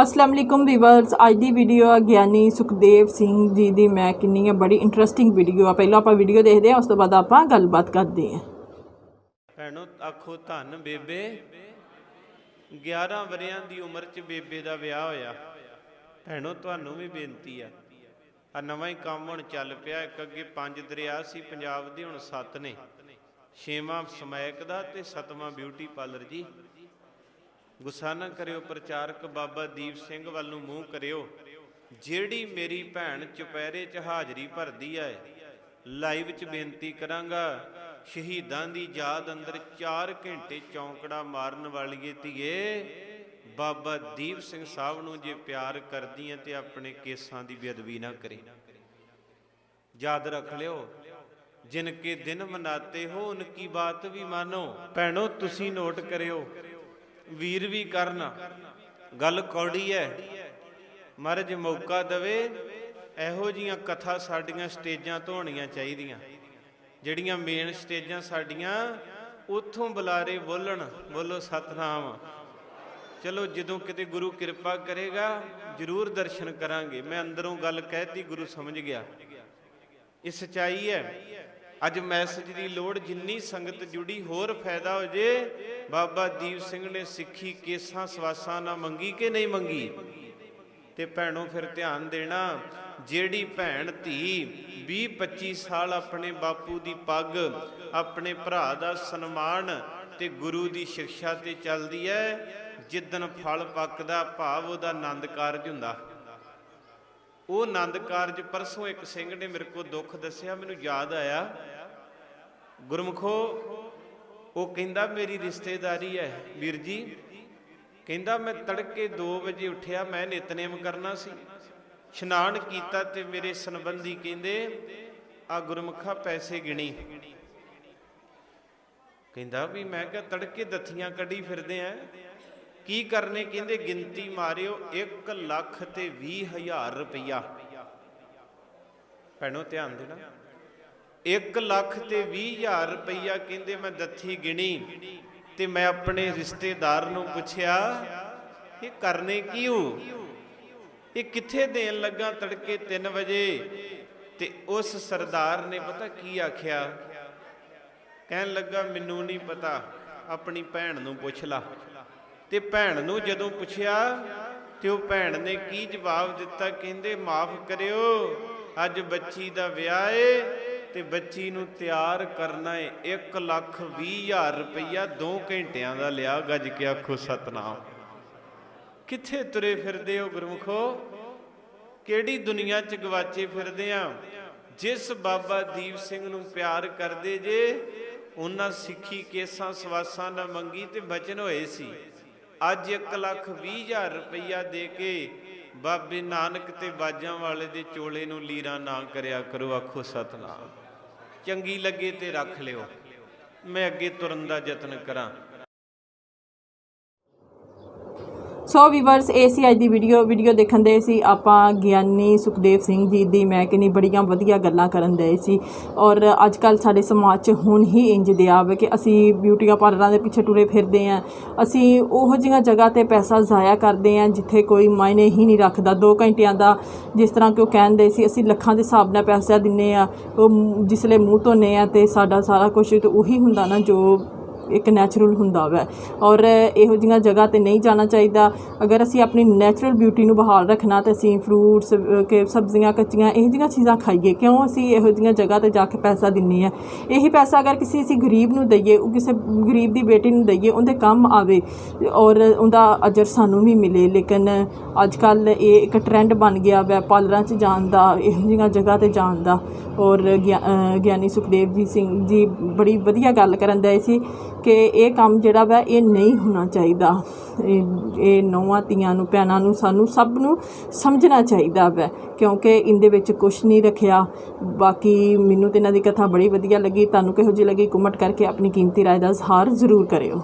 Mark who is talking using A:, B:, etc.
A: ਅਸਲਾਮ ਅਲੈਕੁਮ viewers ਅੱਜ ਦੀ video ਆ ਗਿਆਨੀ ਸੁਖਦੇਵ ਸਿੰਘ ਜੀ ਦੀ। ਮੈਂ ਕਿੰਨੀ ਆ, ਬੜੀ ਇੰਟਰਸਟਿੰਗ ਵੀਡੀਓ ਆ। ਪਹਿਲਾਂ ਆਪਾਂ ਵੀਡੀਓ ਦੇਖਦੇ ਹਾਂ, ਉਸ ਤੋਂ ਬਾਅਦ ਆਪਾਂ ਗੱਲਬਾਤ ਕਰਦੇ ਹਾਂ।
B: ਭੈਣੋ, ਆਖੋ ਧੰਨ ਬੇਬੇ। 11 ਵਰਿਆਂ ਦੀ ਉਮਰ 'ਚ ਬੇਬੇ ਦਾ ਵਿਆਹ ਹੋਇਆ। ਭੈਣੋ, ਤੁਹਾਨੂੰ ਵੀ ਬੇਨਤੀ ਆ। ਆ ਨਵਾਂ ਹੀ ਕੰਮ ਹੁਣ ਚੱਲ ਪਿਆ। ਇੱਕ ਅੱਗੇ ਪੰਜ ਦਰਿਆ ਸੀ, ਪੰਜਾਬ ਦੇ ਹੁਣ ਸੱਤ ਨੇ। ਛੇਵਾਂ ਸਮੈਕ ਦਾ ਤੇ ਸਤਵਾਂ ਬਿਊਟੀ ਪਾਰਲਰ ਜੀ। ਗੁੱਸਾ ਨਾ ਕਰਿਓ ਪ੍ਰਚਾਰਕ ਬਾਬਾ ਦੀਪ ਸਿੰਘ ਵੱਲ ਨੂੰ ਮੂੰਹ ਕਰਿਓ। ਜਿਹੜੀ ਮੇਰੀ ਭੈਣ ਚੁਪਹਿਰੇ 'ਚ ਹਾਜ਼ਰੀ ਭਰਦੀ ਐ ਲਾਈਵ 'ਚ ਬੇਨਤੀ ਕਰਾਂਗਾ, ਸ਼ਹੀਦਾਂ ਦੀ ਯਾਦ ਅੰਦਰ 4 ਘੰਟੇ ਚੌਂਕੜਾ ਮਾਰਨ ਵਾਲੀਏ ਧੀਏ। ਬਾਬਾ ਦੀਪ ਸਿੰਘ ਸਾਹਿਬ ਨੂੰ ਜੇ ਪਿਆਰ ਕਰਦੀ ਐ ਤੇ ਆਪਣੇ ਕੇਸਾਂ ਦੀ ਬੇਅਦਬੀ ਨਾ ਕਰੇ। ਯਾਦ ਰੱਖ ਲਿਓ, ਜਿਨਕੇ ਦਿਨ ਮਨਾਤੇ ਹੋ, ਉਨਕੀ ਬਾਤ ਵੀ ਮਾਨੋ। ਭੈਣੋ, ਤੁਸੀਂ ਨੋਟ ਕਰਿਓ। ਵੀਰ ਵੀ ਕਰਨ। ਗੱਲ ਕੌੜੀ ਹੈ ਮਹਾਰਾਜ ਮੌਕਾ ਦਵੇ, ਇਹੋ ਜੀਆਂ ਕਥਾ ਸਾਡੀਆਂ ਸਟੇਜਾਂ ਤੋਂ ਹੋਣੀਆਂ ਚਾਹੀਦੀਆਂ। ਜਿਹੜੀਆਂ ਮੇਨ ਸਟੇਜਾਂ ਸਾਡੀਆਂ ਉੱਥੋਂ ਬੁਲਾਰੇ ਬੋਲਣ, ਬੋਲੋ ਸਤਨਾਮ। ਚਲੋ ਜਦੋਂ ਕਿਤੇ ਗੁਰੂ ਕਿਰਪਾ ਕਰੇਗਾ, ਜ਼ਰੂਰ ਦਰਸ਼ਨ ਕਰਾਂਗੇ। ਮੈਂ ਅੰਦਰੋਂ ਗੱਲ ਕਹਿਤੀ, ਗੁਰੂ ਸਮਝ ਗਿਆ। ਇਹ ਸਚਾਈ ਹੈ ਅੱਜ ਮੈਸੇਜ ਦੀ ਲੋੜ ਜਿੰਨੀ ਸੰਗਤ ਜੁੜੀ ਹੋਰ ਫਾਇਦਾ ਹੋ ਜੇ। ਬਾਬਾ ਦੀਪ ਸਿੰਘ ਨੇ ਸਿੱਖੀ ਕੇਸਾਂ ਸਵਾਸਾਂ ਨਾ ਮੰਗੀ ਕਿ ਨਹੀਂ ਮੰਗੀ? ਤੇ ਭੈਣੋ ਫਿਰ ਧਿਆਨ ਦੇਣਾ, ਜਿਹੜੀ ਭੈਣ ਧੀ 20 25 ਸਾਲ ਆਪਣੇ ਬਾਪੂ ਦੀ ਪੱਗ, ਆਪਣੇ ਭਰਾ ਦਾ ਸਨਮਾਨ ਤੇ ਗੁਰੂ ਦੀ ਸਿੱਖਿਆ ਤੇ ਚੱਲਦੀ ਹੈ ਜਿੱਦਨ ਫਲ ਪੱਕਦਾ ਭਾਵ ਉਹਦਾ ਆਨੰਦ ਕਾਰਜ ਹੁੰਦਾ। ਉਹ ਆਨੰਦ ਕਾਰਜ ਪਰਸੋਂ ਇੱਕ ਸਿੰਘ ਨੇ ਮੇਰੇ ਕੋਲ ਦੁੱਖ ਦੱਸਿਆ, ਮੈਨੂੰ ਯਾਦ ਆਇਆ। ਗੁਰਮਖੋ, ਉਹ ਕਹਿੰਦਾ, ਮੇਰੀ ਰਿਸ਼ਤੇਦਾਰੀ ਹੈ ਵੀਰ ਜੀ। ਕਹਿੰਦਾ, ਮੈਂ ਤੜਕੇ 2 ਵਜੇ ਉੱਠਿਆ, ਮੈਂ ਨਿਤਨੇਮ ਕਰਨਾ ਸੀ। ਇਸ਼ਨਾਨ ਕੀਤਾ ਤੇ ਮੇਰੇ ਸੰਬੰਧੀ ਕਹਿੰਦੇ, ਆ ਗੁਰਮਖਾ ਪੈਸੇ ਗਿਣੀ। ਕਹਿੰਦਾ, ਵੀ ਮੈਂ ਕਿਹਾ, ਤੜਕੇ ਦੱਥੀਆਂ ਕੱਢੀ ਫਿਰਦੇ ਆ। ਕੀ ਕਰਨੇ? ਕਹਿੰਦੇ, ਗਿਣਤੀ ਮਾਰਿਓ 1 ਲੱਖ ਤੇ 20 ਹਜ਼ਾਰ ਰੁਪਈਆ। ਭੈਣੋ, ਧਿਆਨ ਦੇਣਾ। 1 ਲੱਖ ਤੇ 20 ਹਜ਼ਾਰ ਰੁਪਈਆ, ਕਹਿੰਦੇ, ਮੈਂ ਦੱਥੀ ਗਿਣੀ ਤੇ ਮੈਂ ਆਪਣੇ ਰਿਸ਼ਤੇਦਾਰ ਨੂੰ ਪੁੱਛਿਆ, ਇਹ ਕਰਨੇ ਕੀ ਕਿਉ? ਇਹ ਕਿੱਥੇ ਦੇਣ ਲੱਗਾ ਤੜਕੇ 3 ਵਜੇ? ਤੇ ਉਸ ਸਰਦਾਰ ਨੇ ਪਤਾ ਕੀ ਆਖਿਆ? ਕਹਿਣ ਲੱਗਾ, ਮੈਨੂੰ ਨਹੀਂ ਪਤਾ, ਆਪਣੀ ਭੈਣ ਨੂੰ ਪੁੱਛ ਲਾ। ਤੇ ਭੈਣ ਨੂੰ ਜਦੋਂ ਪੁੱਛਿਆ ਤੇ ਉਹ ਭੈਣ ਨੇ ਕੀ ਜਵਾਬ ਦਿੱਤਾ, ਕਹਿੰਦੇ, ਮਾਫ ਕਰਿਓ, ਅੱਜ ਬੱਚੀ ਦਾ ਵਿਆਹ ਏ ਤੇ ਬੱਚੀ ਨੂੰ ਤਿਆਰ ਕਰਨਾ ਏ। 1 ਲੱਖ 20 ਹਜ਼ਾਰ ਰੁਪਈਆ 2 ਘੰਟਿਆਂ ਦਾ ਲਿਆ, ਗੱਜ ਕੇ ਆਖੋ, ਸਤਨਾਮ। ਕਿੱਥੇ ਤੁਰੇ ਫਿਰਦੇ ਹੋ ਗੁਰਮਖੋ? ਕਿਹੜੀ ਦੁਨੀਆ 'ਚ ਗਵਾਚੇ ਫਿਰਦੇ ਆ? ਜਿਸ ਬਾਬਾ ਦੀਪ ਸਿੰਘ ਨੂੰ ਪਿਆਰ ਕਰਦੇ ਜੇ, ਉਹਨਾਂ ਸਿੱਖੀ ਕੇਸਾਂ ਸਵਾਸਾਂ ਨਾ ਮੰਗੀ ਤੇ ਬਚਨ ਹੋਏ ਸੀ। ਅੱਜ 1 ਲੱਖ 20 ਹਜ਼ਾਰ ਰੁਪਈਆ ਦੇ ਕੇ ਬਾਬੇ ਨਾਨਕ ਤੇ ਬਾਜਾਂ ਵਾਲੇ ਦੇ ਚੋਲੇ ਨੂੰ ਲੀਰਾ ਨਾ ਕਰਿਆ ਕਰੋ, ਆਖੋ ਸਤਨਾਮ। ਚੰਗੀ ਲੱਗੇ ਤੇ ਰੱਖ ਲਿਓ। ਮੈਂ ਅੱਗੇ ਤੁਰਨ ਦਾ ਯਤਨ ਕਰਾਂ।
A: ਸੋ ਵੀਵਰਸ ਇਹ ਸੀ ਅੱਜ ਦੀ ਵੀਡੀਓ ਵੀਡੀਓ ਦੇਖਣ ਦੇ ਸੀ। ਆਪਾਂ ਗਿਆਨੀ ਸੁਖਦੇਵ ਸਿੰਘ ਜੀ ਦੀ, ਮੈਂ ਕਿੰਨੀ ਬੜੀਆਂ ਵਧੀਆ ਗੱਲਾਂ ਕਰਨ ਦੇ ਸੀ। ਔਰ ਅੱਜ ਕੱਲ ਸਾਡੇ ਸਮਾਜ 'ਚ ਹੁਣ ਹੀ ਇੰਜ ਦੇ ਆਵੇ ਕਿ ਅਸੀਂ ਬਿਊਟੀਆਂ ਪਾਰਲਰਾਂ ਦੇ ਪਿੱਛੇ ਟੁਰੇ ਫਿਰਦੇ ਆਂ ਅਸੀਂ ਉਹੋ ਜਿਹੀਆਂ ਜਗ੍ਹਾ ਤੇ ਪੈਸਾ ਜ਼ਾਇਆ ਕਰਦੇ ਆਂ ਜਿੱਥੇ ਕੋਈ ਮਾਇਨੇ ਹੀ ਨਹੀਂ ਰੱਖਦਾ। 2 ਘੰਟਿਆਂ ਦਾ ਜਿਸ ਤਰ੍ਹਾਂ ਕਿ ਉਹ ਕਹਿੰਦੇ ਸੀ, ਅਸੀਂ ਲੱਖਾਂ ਦੇ ਹਿਸਾਬ ਨਾਲ ਪੈਸਾ ਦਿੰਨੇ ਆ ਉਹ ਮ- ਜਿਸਲੇ ਮੂੰਹ ਧੋਨੇ ਆ ਤੇ ਸਾਡਾ ਸਾਰਾ ਕੁਝ ਤੇ ਉਹੀ ਹੁੰਦਾ ਨਾ ਜੋ ਇੱਕ ਨੈਚੁਰਲ ਹੁੰਦਾ ਵੈ। ਔਰ ਇਹੋ ਜਿਹੀਆਂ ਜਗ੍ਹਾ ਤੇ ਨਹੀਂ ਜਾਣਾ ਚਾਹੀਦਾ। ਅਗਰ ਅਸੀਂ ਆਪਣੀ ਨੈਚੁਰਲ ਬਿਊਟੀ ਨੂੰ ਬਹਾਲ ਰੱਖਣਾ ਤੇ ਅਸੀਂ ਫਰੂਟਸ ਕੇ ਸਬਜ਼ੀਆਂ, ਕੱਚੀਆਂ, ਇਹੋ ਜਿਹੀਆਂ ਚੀਜ਼ਾਂ ਖਾਈਏ, ਕਿਉਂ ਅਸੀਂ ਇਹੋ ਜਿਹੀਆਂ ਜਗ੍ਹਾ ਤੇ ਜਾ ਕੇ ਪੈਸਾ ਦਿੰਨੇ ਆ? ਇਹੀ ਪੈਸਾ ਅਗਰ ਕਿਸੇ, ਅਸੀਂ ਗਰੀਬ ਨੂੰ ਦਈਏ, ਉਹ ਕਿਸੇ ਗਰੀਬ ਦੀ ਬੇਟੀ ਨੂੰ ਦਈਏ, ਉਹਦੇ ਕੰਮ ਆਵੇ, ਔਰ ਉਹਦਾ ਅਜਰ ਸਾਨੂੰ ਵੀ ਮਿਲੇ। ਲੇਕਿਨ ਅੱਜ ਕੱਲ ਇਹ ਇੱਕ ਟ੍ਰੈਂਡ ਬਣ ਗਿਆ ਵੈ, ਪਾਰਲਰਾਂ 'ਚ ਜਾਣ ਦਾ, ਇਹੋ ਜਿਹੀਆਂ ਜਗ੍ਹਾ ਤੇ ਜਾਣ ਦਾ। ਔਰ ਗਿਆ- ਗਿਆਨੀ ਸੁਖਦੇਵ ਜੀ ਸਿੰਘ ਜੀ ਬੜੀ ਵਧੀਆ ਗੱਲ ਕਰਨ ਦਾ ਸੀ। ਕਿ ਇਹ ਕੰਮ ਜਿਹੜਾ ਵਾ, ਇਹ ਨਹੀਂ ਹੋਣਾ ਚਾਹੀਦਾ। ਇਹ ਇਹ ਨੌਵਾਂ ਧੀਆਂ ਨੂੰ, ਭੈਣਾਂ ਨੂੰ ਸਾਨੂੰ ਸਭ ਨੂੰ ਸਮਝਣਾ ਚਾਹੀਦਾ ਵੈ, ਕਿਉਂਕਿ ਇਹਦੇ ਵਿੱਚ ਕੁਝ ਨਹੀਂ ਰੱਖਿਆ। ਬਾਕੀ ਮੈਨੂੰ ਤੇ ਇਹਨਾਂ ਦੀ ਕਥਾ ਬੜੀ ਵਧੀਆ ਲੱਗੀ। ਤੁਹਾਨੂੰ ਕਿਹੋ ਜਿਹੀ ਲੱਗੀ, ਕਮੈਂਟ ਕਰਕੇ ਆਪਣੀ ਕੀਮਤੀ ਰਾਏ ਦਾ ਇਜ਼ਹਾਰ ਜ਼ਰੂਰ ਕਰਿਓ।